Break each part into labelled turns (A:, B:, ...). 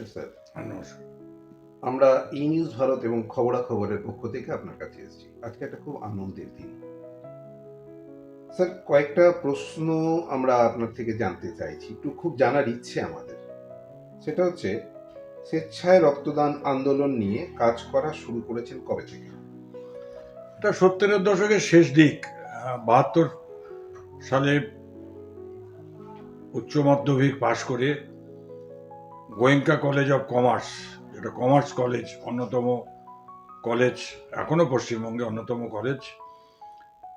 A: নমস্কার স্যার।
B: নমস্কার
A: আমরা ই নিউজ ভারত এবং খবরাখবরের পক্ষ থেকে আপনার কাছে এসেছি। আজকে একটা খুব আনন্দের দিন। স্যার, কয়েকটা প্রশ্ন আমরা আপনার থেকে জানতে চাইছি। একটু খুব জানার ইচ্ছে আমাদের। সেটা হচ্ছে, স্বেচ্ছায় রক্তদান আন্দোলন নিয়ে কাজ করা শুরু করেছেন কবে থেকে?
B: এটা সত্তরের দশকের শেষ দিক। বাহাত্তর সালে উচ্চ মাধ্যমিক পাশ করে গোয়েঙ্কা কলেজ অফ কমার্স যেটা কমার্স কলেজ অন্যতম কলেজ এখনও পশ্চিমবঙ্গে অন্যতম কলেজ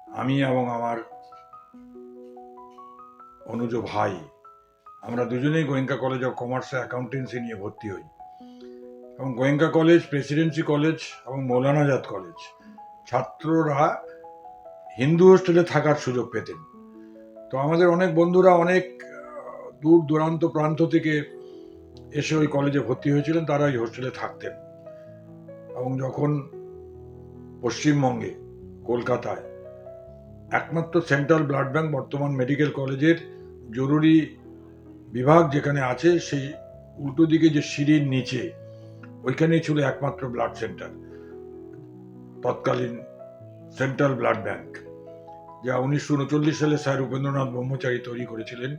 B: আমি এবং আমার অনুজ ভাই, আমরা দুজনেই গোয়েঙ্কা কলেজ অফ কমার্সে অ্যাকাউন্টেন্সি নিয়ে ভর্তি হই। এবং গোয়েঙ্কা কলেজ প্রেসিডেন্সি কলেজ এবং মৌলানাজাদ কলেজ ছাত্ররা হিন্দু হোস্টেলে থাকার সুযোগ পেতেন। তো আমাদের অনেক বন্ধুরা অনেক দূর দূরান্ত প্রান্ত থেকে এসে ওই কলেজে ভর্তি হয়েছিলেন, তারা ওই হোস্টেলে থাকতেন। এবং যখন পশ্চিমবঙ্গে, কলকাতায়, একমাত্র সেন্ট্রাল ব্লাড ব্যাংক বর্তমান মেডিকেল কলেজের জরুরি বিভাগ যেখানে আছে, সেই উল্টো দিকে যে সিঁড়ির নিচে, ওইখানেই ছিল একমাত্র ব্লাড সেন্টার তৎকালীন সেন্ট্রাল ব্লাড ব্যাংক যা উনিশশো উনচল্লিশ সালে স্যার উপেন্দ্রনাথ ব্রহ্মচারী তৈরি করেছিলেন।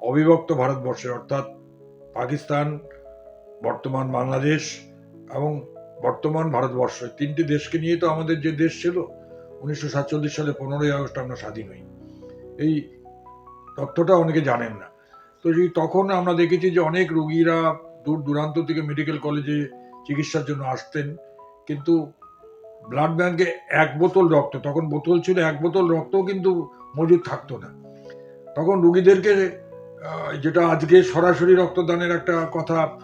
B: অবিভক্ত ভারতবর্ষের, অর্থাৎ পাকিস্তান, বর্তমান বাংলাদেশ এবং বর্তমান ভারতবর্ষ তিনটি দেশকে নিয়ে তো আমাদের যে দেশ ছিল, উনিশশো সাতচল্লিশ সালে পনেরোই আগস্ট আমরা স্বাধীন হই। এই তথ্যটা অনেকে জানেন না। তো সেই তখন আমরা দেখেছি যে অনেক রুগীরা দূর দূরান্ত থেকে মেডিকেল কলেজে চিকিৎসার জন্য আসতেন, কিন্তু ব্লাড ব্যাংকে এক বোতল রক্ত, তখন বোতল ছিল এক বোতল রক্তও কিন্তু মজুদ থাকতো না। তখন রুগীদেরকে যেটা আজকে সরাসরি রক্তদানের একটা কথা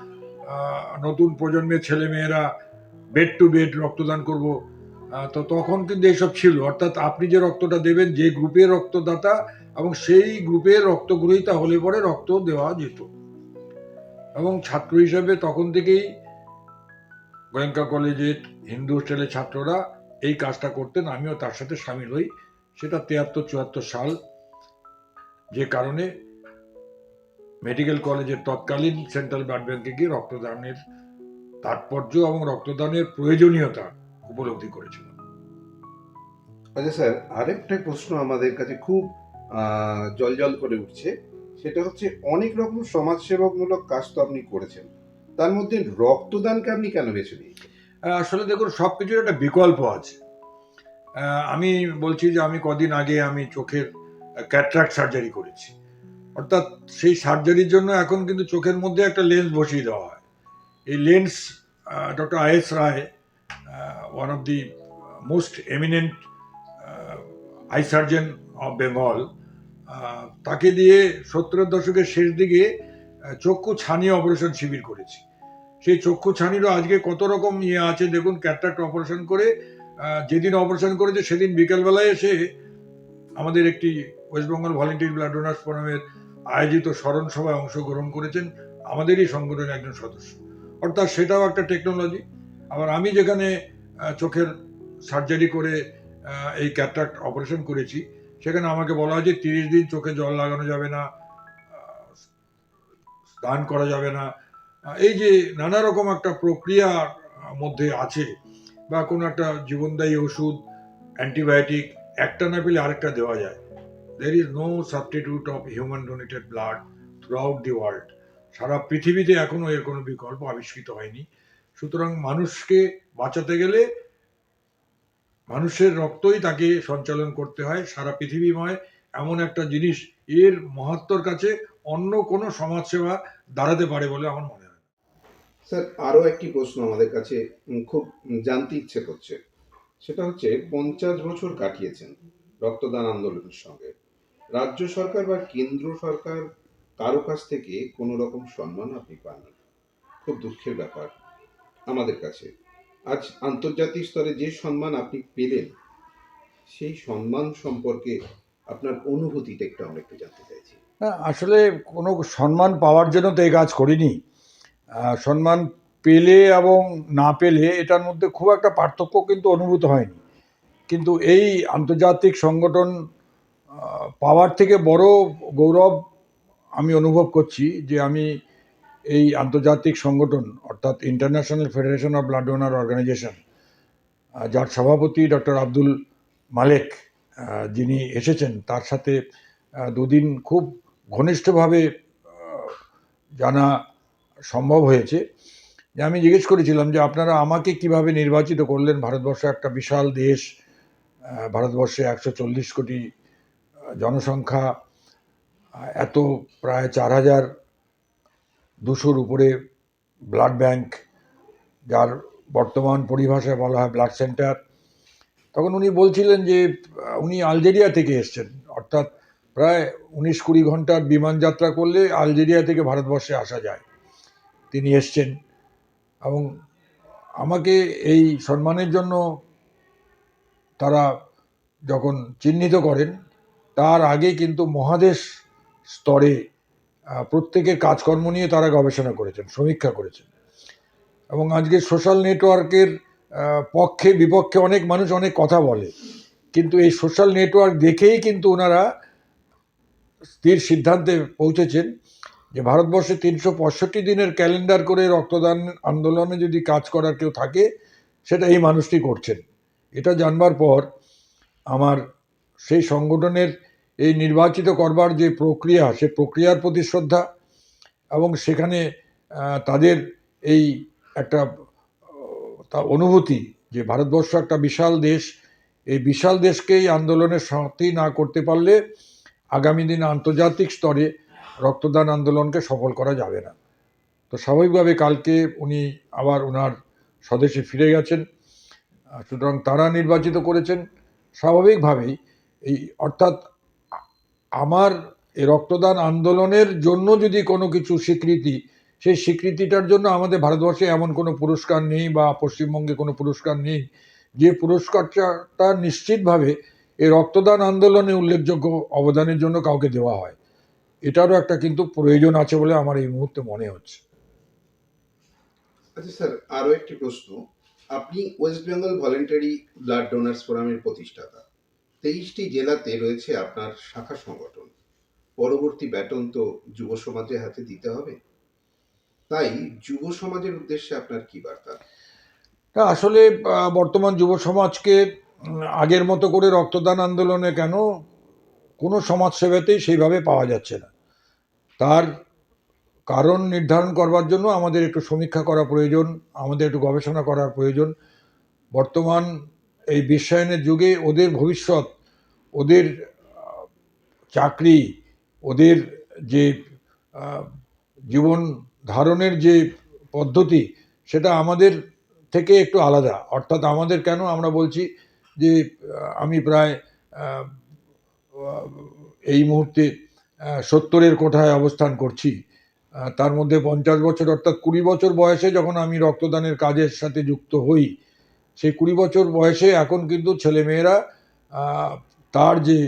B: নতুন প্রজন্মের ছেলে মেয়েরা বেড টু বেড রক্তদান করব। তো তখন কিন্তু এসব ছিল। অর্থাৎ আপনি যে রক্তটা দেবেন, যে গ্রুপের রক্তদাতা এবং সেই গ্রুপের রক্তগ্রহীতা হলে পরে রক্ত দেওয়া যেত। এবং ছাত্র হিসেবে তখন থেকেই গোয়েঙ্কা কলেজের হিন্দু হোস্টেলের ছাত্ররা এই কাজটা করতেন। আমিও তার সাথে সামিল হই। সেটা তিয়াত্তর চুয়াত্তর সাল যে কারণে মেডিকেল কলেজের তৎকালীন সেন্ট্রাল ব্লাড ব্যাংকে গিয়ে রক্তদানের তাৎপর্য এবং রক্তদানের প্রয়োজনীয়তা উপলব্ধি করেছিলাম।
A: আচ্ছা স্যার আরেকটা প্রশ্ন আমাদের কাছে খুব জল জল করে উঠছে। সেটা হচ্ছে অনেক রকম সমাজসেবামূলক কাজ তো আপনি করেছেন। তার মধ্যে রক্তদানকে আপনি কেন বেছে নিয়েছেন?
B: আসলে দেখুন সব কিছুর একটা বিকল্প আছে। আমি বলছি যে আমি কদিন আগে আমি চোখের ক্যাটরাক্ট সার্জারি করেছি। অর্থাৎ সেই সার্জারির জন্য এখন কিন্তু চোখের মধ্যে একটা লেন্স বসিয়ে দেওয়া হয়। এই lens doctor I S Ray one of the most eminent eye surgeon of Bengal তাকে দিয়ে সত্তরের দশকের শেষ দিকে চক্ষু ছানি অপারেশন শিবির করেছি। সেই চক্ষু ছানিরও আজকে কত রকম ইয়ে আছে, দেখুন ক্যাটরাক্ট অপারেশন করে যেদিন অপারেশন করেছে সেদিন বিকেলবেলায় এসে আমাদের একটি West Bengal volunteer blood donors ফোরামের আয়োজিত স্মরণ সভায় অংশগ্রহণ করেছেন আমাদেরই সংগঠনের একজন সদস্য। অর্থাৎ সেটাও একটা টেকনোলজি আবার আমি যেখানে চোখের সার্জারি করে এই ক্যাটরাক্ট অপারেশন করেছি, সেখানে আমাকে বলা হয়েছে তিরিশ দিন চোখে জল লাগানো যাবে না স্নান করা যাবে না। এই যে নানা রকম একটা প্রক্রিয়ার মধ্যে আছে, বা কোনো একটা জীবনদায়ী ওষুধ অ্যান্টিবায়োটিক একটা না পেলে আরেকটা দেওয়া যায়। There is no substitute of human donated blood throughout the world সারা পৃথিবীতে এখনও এর কোনো বিকল্প আবিষ্কৃত হয়নি। সুতরাং মানুষকে বাঁচাতে গেলে মানুষের রক্তই তাকে সঞ্চালন করতে হয়। সারা পৃথিবীময় এমন একটা জিনিস এর মহাত্মর কাছে অন্য কোনো সমাজসেবা দাঁড়াতে পারে বলে আমার মনে হয়
A: স্যার, আরও একটি প্রশ্ন আমাদের কাছে খুব জানতে ইচ্ছে করছে। সেটা হচ্ছে, পঞ্চাশ বছর কাটিয়েছেন রক্তদান আন্দোলনের সঙ্গে। রাজ্য সরকার বা কেন্দ্র সরকার কারও কাছ থেকে কোনো রকম সম্মান আপনি পাননি খুব দুঃখের ব্যাপার আমাদের কাছে। আজ আন্তর্জাতিক স্তরে যে সম্মান আপনি পেলেন, সেই সম্মান সম্পর্কে আপনার অনুভূতিটা একটু আমরা একটু জানতে চাইছি।
B: না, আসলে কোনো সম্মান পাওয়ার জন্য তো এই কাজ করিনি। সম্মান পেলে এবং না পেলে এটার মধ্যে খুব একটা পার্থক্য কিন্তু অনুভূত হয়নি। কিন্তু এই আন্তর্জাতিক সংগঠন পাওয়ার থেকে বড় গৌরব আমি অনুভব করছি যে আমি এই আন্তর্জাতিক সংগঠন, অর্থাৎ international federation of blood donor organization যার সভাপতি ডক্টর আব্দুল মালেক যিনি এসেছেন, তার সাথে দুদিন খুব ঘনিষ্ঠভাবে জানা সম্ভব হয়েছে। যে আমি জিজ্ঞেস করেছিলাম যে আপনারা আমাকে কীভাবে নির্বাচিত করলেন? ভারতবর্ষ একটা বিশাল দেশ ভারতবর্ষে একশো চল্লিশ কোটি জনসংখ্যা এত প্রায় চার হাজার দুশোর উপরে ব্লাড ব্যাংক যার বর্তমান পরিভাষায় বলা হয় ব্লাড সেন্টার তখন উনি বলছিলেন যে, উনি আলজেরিয়া থেকে এসছেন। অর্থাৎ প্রায় উনিশ কুড়ি ঘণ্টার বিমান যাত্রা করলে আলজেরিয়া থেকে ভারতবর্ষে আসা যায়। তিনি এসছেন। এবং আমাকে এই সম্মানের জন্য তারা যখন চিহ্নিত করেন তার আগে কিন্তু মহাদেশ স্তরে প্রত্যেকের কাজকর্ম নিয়ে তারা গবেষণা করেছেন, সমীক্ষা করেছেন। এবং আজকে সোশ্যাল নেটওয়ার্কের পক্ষে, বিপক্ষে অনেক মানুষ অনেক কথা বলে। কিন্তু এই সোশ্যাল নেটওয়ার্ক দেখেই কিন্তু ওনারা স্থির সিদ্ধান্তে পৌঁছেছেন যে ভারতবর্ষে তিনশো পঁয়ষট্টি দিনের ক্যালেন্ডার করে রক্তদান আন্দোলনে যদি কাজ করার কেউ থাকে, সেটা এই মানুষটি করছেন। এটা জানবার পর আমার সেই সংগঠনের এই নির্বাচিত করবার যে প্রক্রিয়া, সে প্রক্রিয়ার প্রতি শ্রদ্ধা এবং সেখানে তাদের এই একটা তা অনুভূতি যে ভারতবর্ষ একটা বিশাল দেশ, এই বিশাল দেশকে এই আন্দোলনের সাথী না করতে পারলে আগামী দিনে আন্তর্জাতিক স্তরে রক্তদান আন্দোলনকে সফল করা যাবে না। তো স্বাভাবিকভাবে কালকে উনি আবার ওনার স্বদেশে ফিরে গেছেন সুতরাং তারা নির্বাচিত করেছেন। স্বাভাবিকভাবেই এই, অর্থাৎ আমার রক্তদান আন্দোলনের জন্য যদি কোনো কিছু স্বীকৃতি, সেই স্বীকৃতিটার জন্য আমাদের ভারতবর্ষে এমন কোনো পুরস্কার নেই বা পশ্চিমবঙ্গে কোনো পুরস্কার নেই। যে পুরস্কারটা নিশ্চিতভাবে এই রক্তদান আন্দোলনে উল্লেখযোগ্য অবদানের জন্য কাউকে দেওয়া হয়। এটারও একটা কিন্তু প্রয়োজন আছে বলে আমার এই মুহূর্তে মনে হচ্ছে।
A: আচ্ছা স্যার, আরও একটি প্রশ্ন। আপনি West Bengal voluntary blood donors ফোরামের প্রতিষ্ঠাতা। তেইশটি জেলাতে রয়েছে আপনার শাখা সংগঠন। পরবর্তী ব্যাটন তো যুব সমাজের হাতে দিতে হবে। তাই যুব সমাজের উদ্দেশ্যে আপনার কি বার্তা?
B: আসলে বর্তমান যুব সমাজকে আগের মতো করে রক্তদান আন্দোলনে কেন কোনো সমাজসেবাতেই সেইভাবে পাওয়া যাচ্ছে না। তার কারণ নির্ধারণ করবার জন্য আমাদের একটু সমীক্ষা করা প্রয়োজন, আমাদের একটু গবেষণা করার প্রয়োজন। বর্তমান এই বিশ্বায়নের যুগে ওদের ভবিষ্যৎ, ওদের চাকরি, ওদের যে জীবন ধারণের যে পদ্ধতি, সেটা আমাদের থেকে একটু আলাদা। অর্থাৎ আমাদের কেন আমরা বলছি যে আমি প্রায় এই মুহূর্তে সত্তরের কোঠায় অবস্থান করছি। তার মধ্যে পঞ্চাশ বছর অর্থাৎ কুড়ি বছর বয়সে যখন আমি রক্তদানের কাজের সাথে যুক্ত হই সেই কুড়ি বছর বয়সে এখন কিন্তু ছেলেমেয়েরা তার যে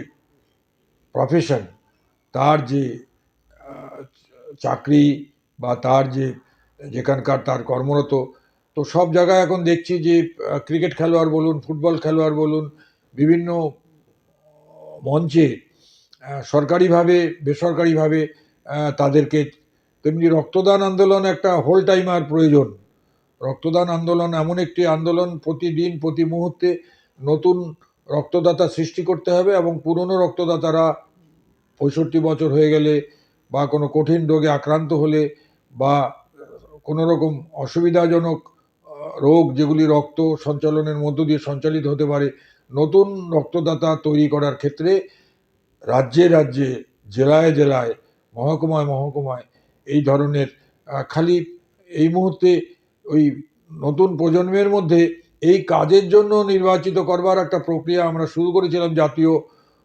B: প্রফেশন তার যে চাকরি বা তার যে, যেখানকার তার কর্মরত, তো সব জায়গায় এখন দেখছি যে ক্রিকেট খেলোয়াড় বলুন ফুটবল খেলোয়াড় বলুন, বিভিন্ন মঞ্চে সরকারিভাবে, বেসরকারিভাবে তাদেরকে তেমনি রক্তদান আন্দোলন একটা হোল টাইমার প্রয়োজন। রক্তদান আন্দোলন এমন একটি আন্দোলন প্রতিদিন, প্রতি মুহূর্তে নতুন রক্তদাতা সৃষ্টি করতে হবে এবং পুরনো রক্তদাতারা পঁয়ষট্টি বছর হয়ে গেলে বা কোনো কঠিন রোগে আক্রান্ত হলে বা কোনো রকম অসুবিধাজনক রোগ যেগুলি রক্ত সঞ্চালনের মধ্য দিয়ে সঞ্চালিত হতে পারে, নতুন রক্তদাতা তৈরি করার ক্ষেত্রে রাজ্যে রাজ্যে, জেলায় জেলায়, মহকুমায় মহকুমায় এই ধরনের খালি এই মুহূর্তে ওই নতুন প্রজন্মের মধ্যে এই কাজের জন্য নির্বাচিত করবার একটা প্রক্রিয়া আমরা শুরু করেছিলাম জাতীয়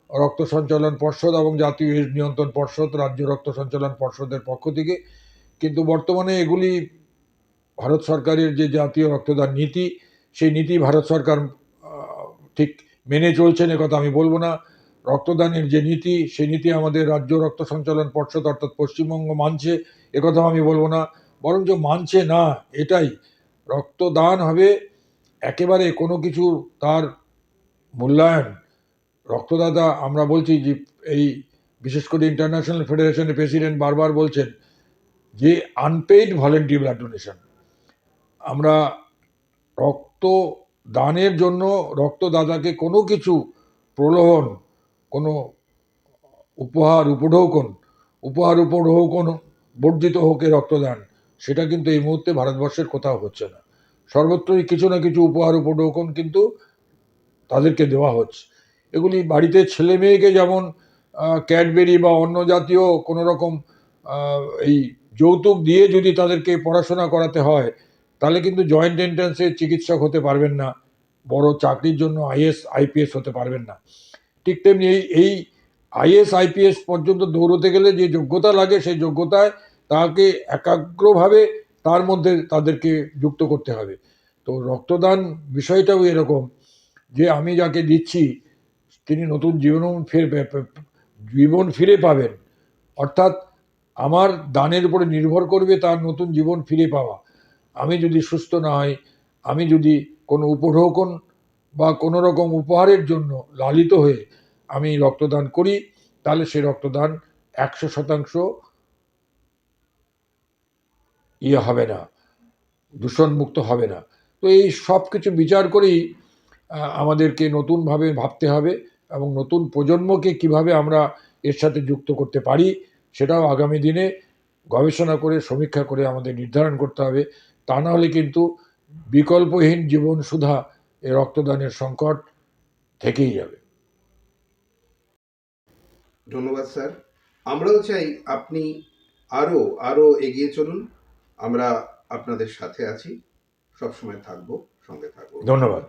B: রক্ত সঞ্চালন পর্ষদ এবং জাতীয় এইডস নিয়ন্ত্রণ পর্ষদ, রাজ্য রক্ত সঞ্চালন পর্ষদের পক্ষ থেকে। কিন্তু বর্তমানে এগুলি ভারত সরকারের যে জাতীয় রক্তদান নীতি, সেই নীতি ভারত সরকার ঠিক মেনে চলছেন কথা আমি বলব না। রক্তদানের যে নীতি, সেই নীতি আমাদের রাজ্য রক্ত সঞ্চালন পর্ষদ অর্থাৎ পশ্চিমবঙ্গ মানছে একথাও আমি বলব না। বরঞ্চ মানছে না, এটাই। রক্তদান হবে একেবারে কোনো কিছু তার মূল্যায়ন। রক্তদাতা, আমরা বলছি যে এই বিশেষ করে ইন্টারন্যাশনাল ফেডারেশনের প্রেসিডেন্ট বারবার বলছেন যে আনপেইড ভলেন্টিয়ার ব্লাড ডোনেশন আমরা রক্ত দানের জন্য রক্তদাতাকে কোনো কিছু প্রলোভন, কোনো উপহার উপঢৌকন উপহার উপঢৌকন বর্জিত হোক রক্তদান। সেটা কিন্তু এই মুহূর্তে ভারতবর্ষের কোথাও হচ্ছে না। সর্বত্রই কিছু না কিছু উপহার, উপঢৌকন কিন্তু তাদেরকে দেওয়া হচ্ছে। এগুলি বাড়িতে ছেলে মেয়েকে যেমন ক্যাডবেরি বা অন্য জাতীয় কোনো রকম এই যৌতুক দিয়ে যদি তাদেরকে পড়াশোনা করাতে হয়, তাহলে কিন্তু জয়েন্ট এন্ট্রান্সে চিকিৎসক হতে পারবেন না, বড় চাকরির জন্য আইএস, আইপিএস হতে পারবেন না। ঠিক তেমনি এই এই আইএস, আইপিএস পর্যন্ত দৌড়তে গেলে যে যোগ্যতা লাগে, সেই যোগ্যতায় তাকে একাগ্রভাবে তার মধ্যে তাদেরকে যুক্ত করতে হবে। তো রক্তদান বিষয়টাও এরকম যে আমি যাকে দিচ্ছি, তিনি নতুন জীবন ফিরে জীবন ফিরে পাবেন। অর্থাৎ আমার দানের উপরে নির্ভর করবে তার নতুন জীবন ফিরে পাওয়া। আমি যদি সুস্থ না হই, আমি যদি কোনো উপঢৌকন বা কোনো রকম উপহারের জন্য লালিত হয়ে আমি রক্তদান করি, তাহলে সে রক্তদান একশো শতাংশ ইয়ে হবে না, দূষণমুক্ত হবে না। তো এই সব কিছু বিচার করেই আমাদেরকে নতুনভাবে ভাবতে হবে এবং নতুন প্রজন্মকে কীভাবে আমরা এর সাথে যুক্ত করতে পারি, সেটাও আগামী দিনে গবেষণা করে, সমীক্ষা করে আমাদের নির্ধারণ করতে হবে। তা না হলে কিন্তু বিকল্পহীন জীবন সুধা এই রক্তদানের সংকট থেকেই যাবে।
A: ধন্যবাদ স্যার। আমরাও চাই আপনি আরও আরও এগিয়ে চলুন। আমরা আপনাদের সাথে আছি। সবসময় থাকব সঙ্গে থাকব।
B: ধন্যবাদ।